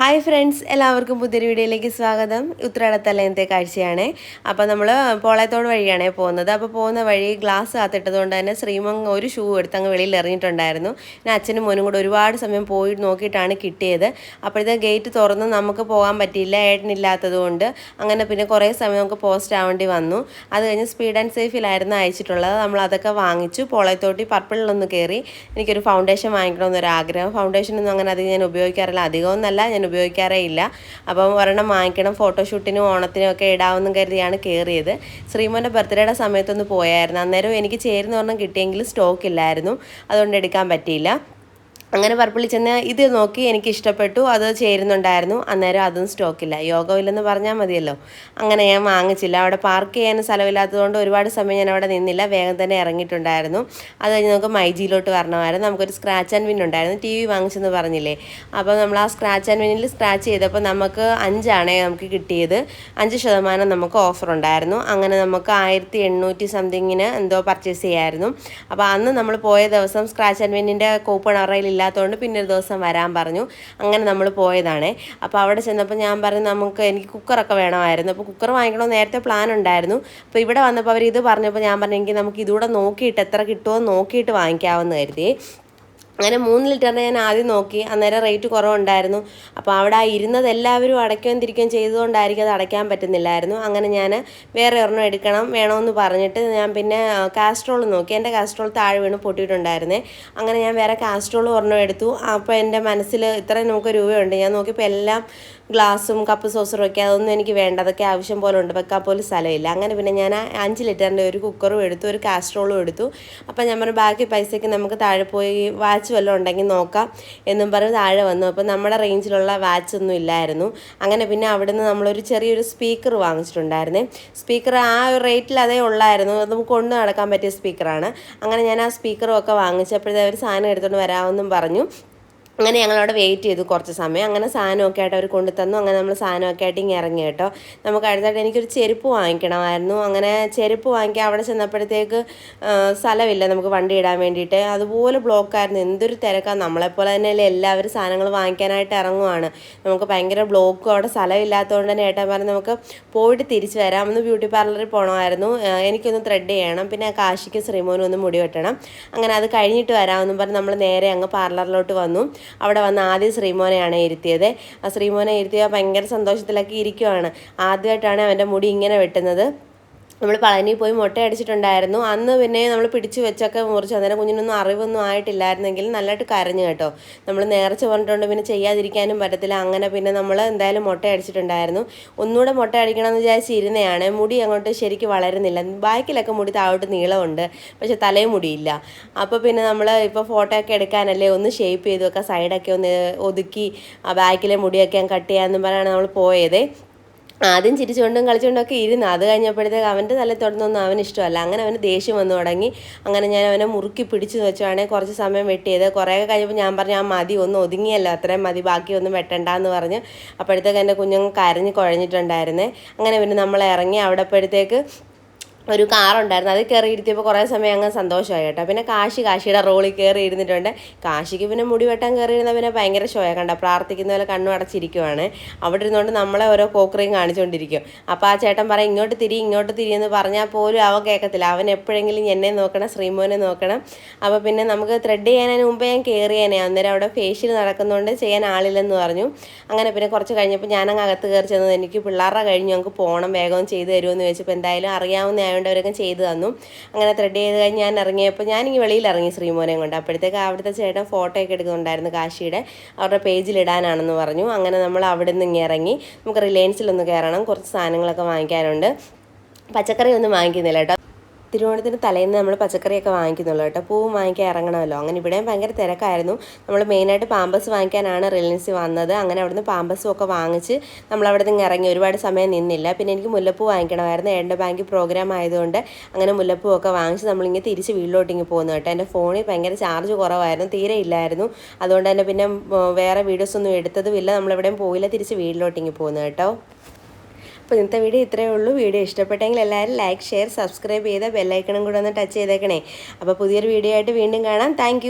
Hi friends എല്ലാവർക്കും പുതിയൊരു വീഡിയോയിലേക്ക് സ്വാഗതം. ഉത്രാടത്തലയത്തെ കാഴ്ചയാണ്. അപ്പോൾ നമ്മൾ പോളയത്തോട് വഴിയാണ് പോകുന്നത്. അപ്പോൾ പോകുന്ന വഴി ഗ്ലാസ് കാത്തിട്ടതുകൊണ്ട് തന്നെ ശ്രീമങ് ഒരു ഷൂ എടുത്ത് അങ്ങ് വെളിയിൽ എറിഞ്ഞിട്ടുണ്ടായിരുന്നു. പിന്നെ അച്ഛനും മോനും കൂടെ ഒരുപാട് സമയം പോയി നോക്കിയിട്ടാണ് കിട്ടിയത്. അപ്പോഴത്തെ ഗേറ്റ് തുറന്ന് നമുക്ക് പോകാൻ പറ്റിയില്ല. ഏട്ടനില്ലാത്തത് കൊണ്ട് അങ്ങനെ പിന്നെ കുറേ സമയം നമുക്ക് പോസ്റ്റ് ആവേണ്ടി വന്നു. അത് കഴിഞ്ഞ് സ്പീഡ് ആൻഡ് സേഫിലായിരുന്നു അയച്ചിട്ടുള്ളത്. നമ്മൾ അതൊക്കെ വാങ്ങിച്ചു. പോളയത്തോട്ടി പർപ്പിളിലൊന്ന് കയറി എനിക്കൊരു ഫൗണ്ടേഷൻ വാങ്ങിക്കണമെന്നൊരു ആഗ്രഹം ഫൗണ്ടേഷനൊന്നും അങ്ങനെ അധികം ഞാൻ ഉപയോഗിക്കാറില്ല. അധികമൊന്നല്ല ഞാൻ ഉപയോഗിക്കാറേ ഇല്ല അപ്പം ഒരെണ്ണം വാങ്ങിക്കണം ഫോട്ടോഷൂട്ടിനും ഓണത്തിനും ഒക്കെ ഇടാമെന്നും കരുതിയാണ് കയറിയത് ശ്രീമോന്റെ ബർത്ത്ഡേയുടെ സമയത്തൊന്ന് പോയായിരുന്നു. അന്നേരം എനിക്ക് ചേരുന്ന ഒരെണ്ണം കിട്ടിയെങ്കിലും സ്റ്റോക്ക് ഇല്ലായിരുന്നു. അതുകൊണ്ട് എടുക്കാൻ പറ്റിയില്ല. അങ്ങനെ പർപ്പിളിൽ ചെന്ന് ഇത് നോക്കി എനിക്ക് ഇഷ്ടപ്പെട്ടു അത് ചേരുന്നുണ്ടായിരുന്നു. അന്നേരം അതും സ്റ്റോക്കില്ല. യോഗമില്ലെന്ന് പറഞ്ഞാൽ മതിയല്ലോ. അങ്ങനെ ഞാൻ വാങ്ങിച്ചില്ല. അവിടെ പാർക്ക് ചെയ്യാൻ സ്ഥലമില്ലാത്തതുകൊണ്ട് ഒരുപാട് സമയം ഞാൻ അവിടെ നിന്നില്ല. വേഗം തന്നെ ഇറങ്ങിയിട്ടുണ്ടായിരുന്നു. അത് കഴിഞ്ഞ് നമുക്ക് മൈജിയിലോട്ട് വരണമായിരുന്നു. നമുക്കൊരു സ്ക്രാച്ച് ആൻഡ് വിൻ ഉണ്ടായിരുന്നു. ടി വി വാങ്ങിച്ചെന്ന് പറഞ്ഞില്ലേ? അപ്പോൾ നമ്മൾ ആ സ്ക്രാച്ച് ആൻഡ് വിനിൽ സ്ക്രാച്ച് ചെയ്തപ്പോൾ നമുക്ക് അഞ്ചാണ് നമുക്ക് കിട്ടിയത്. അഞ്ച് ശതമാനം നമുക്ക് ഓഫർ ഉണ്ടായിരുന്നു. അങ്ങനെ നമുക്ക് ആയിരത്തി എണ്ണൂറ്റി സംതിങ്ങിന് എന്തോ പർച്ചേസ് ചെയ്യായിരുന്നു. അപ്പോൾ അന്ന് നമ്മൾ പോയ ദിവസം സ്ക്രാച്ച് ആൻഡ് വിന്നിന്റെ കൂപ്പൺ അവരുടെ ഇല്ലാത്തതുകൊണ്ട് പിന്നെ ഒരു ദിവസം വരാൻ പറഞ്ഞു. അങ്ങനെ നമ്മൾ പോയതാണ്. അപ്പോൾ അവിടെ ചെന്നപ്പോൾ ഞാൻ പറഞ്ഞു നമുക്ക് എനിക്ക് കുക്കറൊക്കെ വേണമായിരുന്നു. അപ്പോൾ കുക്കർ വാങ്ങിക്കണമെന്ന് നേരത്തെ പ്ലാൻ ഉണ്ടായിരുന്നു. അപ്പോൾ ഇവിടെ വന്നപ്പോൾ അവർ ഇത് പറഞ്ഞപ്പോൾ ഞാൻ പറഞ്ഞു എനിക്ക് നമുക്ക് ഇതുകൂടെ നോക്കിയിട്ട് എത്ര കിട്ടുമോ നോക്കിയിട്ട് വാങ്ങിക്കാമെന്ന് കരുതി. അങ്ങനെ മൂന്ന് ലിറ്ററിന് ഞാൻ ആദ്യം നോക്കി. അന്നേരം റേറ്റ് കുറവുണ്ടായിരുന്നു. അപ്പോൾ അവിടെ ഇരുന്നത് എല്ലാവരും അടയ്ക്കുകയും തിരിക്കുകയും ചെയ്തുകൊണ്ടായിരിക്കും അത് അടയ്ക്കാൻ പറ്റുന്നില്ലായിരുന്നു. അങ്ങനെ ഞാൻ വേറെ ഒരെണ്ണം എടുക്കണം വേണമെന്ന് പറഞ്ഞിട്ട് ഞാൻ പിന്നെ കാസ്ട്രോൾ നോക്കി. എന്റെ കാസ്ട്രോൾ താഴെ വീണ് പൊട്ടിയിട്ടുണ്ടായിരുന്നേ. അങ്ങനെ ഞാൻ വേറെ കാസ്ട്രോൾ ഒരെണ്ണം എടുത്തു. അപ്പോൾ എന്റെ മനസ്സിൽ ഇത്രയും നമുക്ക് രൂപയുണ്ട്. ഞാൻ നോക്കിയപ്പോൾ എല്ലാം ഗ്ലാസും കപ്പ് സോസറും ഒക്കെ അതൊന്നും എനിക്ക് വേണ്ട. അതൊക്കെ ആവശ്യം പോലെ ഉണ്ട്. വെക്കാൻ പോലും സ്ഥലമില്ല. അങ്ങനെ പിന്നെ ഞാൻ അഞ്ച് ലിറ്ററിന്റെ ഒരു കുക്കറും എടുത്തു. ഒരു കാസ്ട്രോളും എടുത്തു. അപ്പോൾ ഞാൻ പറഞ്ഞു ബാക്കി പൈസയ്ക്ക് നമുക്ക് താഴെ പോയി വാച്ച് വല്ലതും ഉണ്ടെങ്കിൽ നോക്കാം എന്നും പറഞ്ഞ് താഴെ വന്നു. അപ്പം നമ്മുടെ റേഞ്ചിലുള്ള വാച്ച് ഒന്നും ഇല്ലായിരുന്നു. അങ്ങനെ പിന്നെ അവിടെ നിന്ന് നമ്മളൊരു ചെറിയൊരു സ്പീക്കർ വാങ്ങിച്ചിട്ടുണ്ടായിരുന്നേ. സ്പീക്കർ ആ ഒരു റേറ്റിൽ അതേ ഉള്ളായിരുന്നു. അത് നമുക്ക് കൊണ്ടു നടക്കാൻ പറ്റിയ സ്പീക്കറാണ് അങ്ങനെ ഞാൻ ആ സ്പീക്കറും ഒക്കെ വാങ്ങിച്ചപ്പോഴത്തെ ഒരു സാധനം എടുത്തുകൊണ്ട് വരാമെന്നും പറഞ്ഞു. അങ്ങനെ ഞങ്ങളവിടെ വെയിറ്റ് ചെയ്തു കുറച്ച് സമയം. അങ്ങനെ സാധനമൊക്കെ ആയിട്ട് അവർ കൊണ്ടു തന്നു അങ്ങനെ നമ്മൾ സാധനമൊക്കെ ആയിട്ട് ഇങ്ങനെ ഇറങ്ങി കേട്ടോ. നമുക്ക് അടുത്തായിട്ട് എനിക്കൊരു ചെരുപ്പ് വാങ്ങിക്കണമായിരുന്നു. അങ്ങനെ ചെരുപ്പ് വാങ്ങിക്കാൻ അവിടെ ചെന്നപ്പോഴത്തേക്ക് സ്ഥലമില്ല. നമുക്ക് വണ്ടി ഇടാൻ വേണ്ടിയിട്ട്. അതുപോലെ ബ്ലോക്കായിരുന്നു എന്തൊരു തിരക്കാണ് നമ്മളെപ്പോലെ തന്നെ തന്നെയല്ലേ എല്ലാവരും സാധനങ്ങൾ വാങ്ങിക്കാനായിട്ട് ഇറങ്ങുവാണ്. നമുക്ക് ഭയങ്കര ബ്ലോക്കും അവിടെ സ്ഥലമില്ലാത്തതുകൊണ്ട് തന്നെ ഏട്ടൻ പറഞ്ഞ് നമുക്ക് പോയിട്ട് തിരിച്ചു വരാം ഒന്ന് ബ്യൂട്ടി പാർലറിൽ പോകണമായിരുന്നു എനിക്കൊന്ന് ത്രെഡ് ചെയ്യണം. പിന്നെ കാശിക്ക് ശ്രീമോനും ഒന്ന് മുടി വെട്ടണം. അങ്ങനെ അത് കഴിഞ്ഞിട്ട് വരാമെന്നും പറഞ്ഞ് നമ്മൾ നേരെ അങ്ങ് പാർലറിലോട്ട് വന്നു. അവിടെ വന്ന് ആദ്യം ശ്രീമോനെയാണ് ഇരുത്തിയത്. ആ ശ്രീമോനെ ഇരുത്തിയ ഭയങ്കര സന്തോഷത്തിലൊക്കെ ഇരിക്കുവാണ്. ആദ്യമായിട്ടാണ് അവന്റെ മുടി ഇങ്ങനെ വെട്ടുന്നത്. നമ്മൾ പളനി പോയി മുട്ട അടിച്ചിട്ടുണ്ടായിരുന്നു അന്ന് പിന്നെ നമ്മൾ പിടിച്ചു വെച്ചൊക്കെ മുറിച്ച് അന്നേരം കുഞ്ഞിനൊന്നും അറിവൊന്നും ആയിട്ടില്ലായിരുന്നെങ്കിൽ നല്ലതായിട്ട് കരഞ്ഞു കേട്ടോ. നമ്മൾ നേർച്ച പറഞ്ഞിട്ടുണ്ട് പിന്നെ ചെയ്യാതിരിക്കാനും പറ്റത്തില്ല. അങ്ങനെ പിന്നെ നമ്മൾ എന്തായാലും മുട്ട അടിച്ചിട്ടുണ്ടായിരുന്നു ഒന്നുകൂടെ മുട്ട അടിക്കണമെന്ന് വിചാരിച്ച് മുടി അങ്ങോട്ട് ശരിക്കും വളരുന്നില്ല. ബാക്കിലൊക്കെ മുടി താഴോട്ട് നീളമുണ്ട്. പക്ഷെ തലയും മുടിയില്ല. അപ്പോൾ പിന്നെ നമ്മൾ ഇപ്പോൾ ഫോട്ടോ ഒക്കെ എടുക്കാനല്ലേ ഒന്ന് ഷേപ്പ് ചെയ്തു വെക്കാം. സൈഡൊക്കെ ഒന്ന് ഒതുക്കി ആ ബാക്കിലെ മുടിയൊക്കെ കട്ട് ചെയ്യാമെന്നും പറഞ്ഞാണ് നമ്മൾ പോയത്. ആദ്യം ചിരിച്ചുകൊണ്ടും കളിച്ചുകൊണ്ടും ഒക്കെ ഇരുന്നു അത് കഴിഞ്ഞപ്പോഴത്തേക്ക് അവന്റെ തല തൊടുന്നൊന്നും അവന് ഇഷ്ടമല്ല. അങ്ങനെ അവന് ദേഷ്യം വന്നു തുടങ്ങി. അങ്ങനെ ഞാൻ അവനെ മുറുക്കി പിടിച്ചു വെച്ചാണ് കുറച്ച് സമയം വെട്ടിയത്. കുറേ കഴിഞ്ഞപ്പോൾ ഞാൻ പറഞ്ഞു ആ മതി ഒന്നും ഒതുങ്ങിയല്ലോ അത്രയും മതി ബാക്കി ഒന്നും വെട്ടണ്ടെന്ന് പറഞ്ഞ്. അപ്പോഴത്തേക്ക് എന്റെ കുഞ്ഞുങ്ങൾ കരഞ്ഞ് കുഴഞ്ഞിട്ടുണ്ടായിരുന്നേ. അങ്ങനെ പിന്നെ നമ്മൾ ഇറങ്ങി അവിടെ അപ്പോഴത്തേക്ക് ഒരു കാറുണ്ടായിരുന്നു അത് കയറി ഇരുത്തിയപ്പോൾ കുറേ സമയം അങ്ങ് സന്തോഷമായി കേട്ടോ. പിന്നെ കാശി കാശിയുടെ റോളിൽ കയറി ഇരുന്നിട്ടുണ്ട്. കാശിക്ക് പിന്നെ മുടി വെട്ടാൻ കയറി ഇരുന്നാൽ പിന്നെ ഭയങ്കര ഷോയാണ് കണ്ടോ? പ്രാർത്ഥിക്കുന്ന പോലെ കണ്ണു അടച്ചിരിക്കുവാണ്. അവിടെ ഇരുന്നുകൊണ്ട് നമ്മളെ ഓരോ കോക്കറിയും കാണിച്ചുകൊണ്ടിരിക്കും അപ്പോൾ ആ ചേട്ടൻ പറയും ഇങ്ങോട്ട് തിരി ഇങ്ങോട്ട് തിരി എന്ന് പറഞ്ഞാൽ പോലും അവൻ കേൾക്കത്തില്ല അവൻ എപ്പോഴെങ്കിലും എന്നെ നോക്കണം ശ്രീമോനെ നോക്കണം. അപ്പോൾ പിന്നെ നമുക്ക് ത്രെഡ് ചെയ്യാനതിന് മുമ്പേ ഞാൻ കയറിയേനെ അന്നേരം അവിടെ ഫേഷ്യൽ നടക്കുന്നതുകൊണ്ട് ചെയ്യാൻ ആളില്ലെന്ന് പറഞ്ഞു. അങ്ങനെ പിന്നെ കുറച്ച് കഴിഞ്ഞപ്പോൾ ഞാനങ്ങ് അകത്ത് കയറി ചെന്നത് എനിക്ക് പിള്ളേരുടെ കഴിഞ്ഞ്. ഞങ്ങൾക്ക് പോകണം വേഗം ചെയ്ത് തരുമെന്ന് ചോദിച്ചപ്പോൾ എന്തായാലും അറിയാവുന്ന ആയതുകൊണ്ട് അവരൊക്കെ ചെയ്തു തന്നു. അങ്ങനെ ത്രെഡ് ചെയ്ത് കഴിഞ്ഞ് ഞാൻ ഇറങ്ങിയപ്പോൾ ഞാനിങ്ങനെ വെളിയിൽ ഇറങ്ങി ശ്രീമോനെ കൊണ്ട്. അപ്പോഴത്തേക്ക് അവിടുത്തെ ചേട്ടൻ ഫോട്ടോ ഒക്കെ എടുക്കുന്നുണ്ടായിരുന്നു കാശിയുടെ. അവരുടെ പേജിൽ ഇടാനാണെന്ന് പറഞ്ഞു. അങ്ങനെ നമ്മൾ അവിടെ നിന്ന് ഇങ്ങനെ ഇറങ്ങി. നമുക്ക് റിലയൻസിലൊന്ന് കയറണം കുറച്ച് സാധനങ്ങളൊക്കെ വാങ്ങിക്കാനുണ്ട്. പച്ചക്കറി ഒന്നും വാങ്ങിക്കുന്നില്ല കേട്ടോ. തിരുവോണത്തിന് തലേന്ന് നമ്മൾ പച്ചക്കറിയൊക്കെ വാങ്ങിക്കുന്നുള്ളൂ കേട്ടോ. പൂവും വാങ്ങിക്കാൻ ഇറങ്ങണമല്ലോ. അങ്ങനെ ഇവിടെയും ഭയങ്കര തിരക്കായിരുന്നു. നമ്മൾ മെയിനായിട്ട് പാമ്പസ് വാങ്ങിക്കാനാണ് റിലയൻസ് വന്നത്. അങ്ങനെ അവിടുന്ന് പാമ്പസും ഒക്കെ വാങ്ങിച്ച് നമ്മൾ അവിടെ നിന്ന് ഇറങ്ങി. ഒരുപാട് സമയം നിന്നില്ല. പിന്നെ എനിക്ക് മുല്ലപ്പൂ വാങ്ങിക്കണമായിരുന്നു. എന്റെ ബാങ്കിൽ പ്രോഗ്രാം ആയതുകൊണ്ട് അങ്ങനെ മുല്ലപ്പൂ ഒക്കെ വാങ്ങിച്ച് നമ്മളിങ്ങനെ തിരിച്ച് വീട്ടിലോട്ട് ഇങ്ങനെ പോകുന്നു കേട്ടോ. എന്റെ ഫോണിൽ ഭയങ്കര ചാർജ് കുറവായിരുന്നു. തീരെ ഇല്ലായിരുന്നു. അതുകൊണ്ട് തന്നെ പിന്നെ വേറെ വീഡിയോസ് ഒന്നും എടുത്തതുമില്ല. നമ്മളെവിടെയും പോയില്ല. തിരിച്ച് വീട്ടിലോട്ട് ഇങ്ങനെ പോകുന്നു കേട്ടോ. അപ്പോൾ ഇന്നത്തെ വീഡിയോ ഇത്രയേ ഉള്ളൂ. വീഡിയോ ഇഷ്ടപ്പെട്ടെങ്കിൽ എല്ലാവരും ലൈക്ക് ഷെയർ സബ്സ്ക്രൈബ് ചെയ്ത് ബെല്ലൈക്കണും കൂടെ ഒന്ന് ടച്ച് ചെയ്തേക്കണേ. അപ്പോൾ പുതിയൊരു വീഡിയോ ആയിട്ട് വീണ്ടും കാണാം. താങ്ക്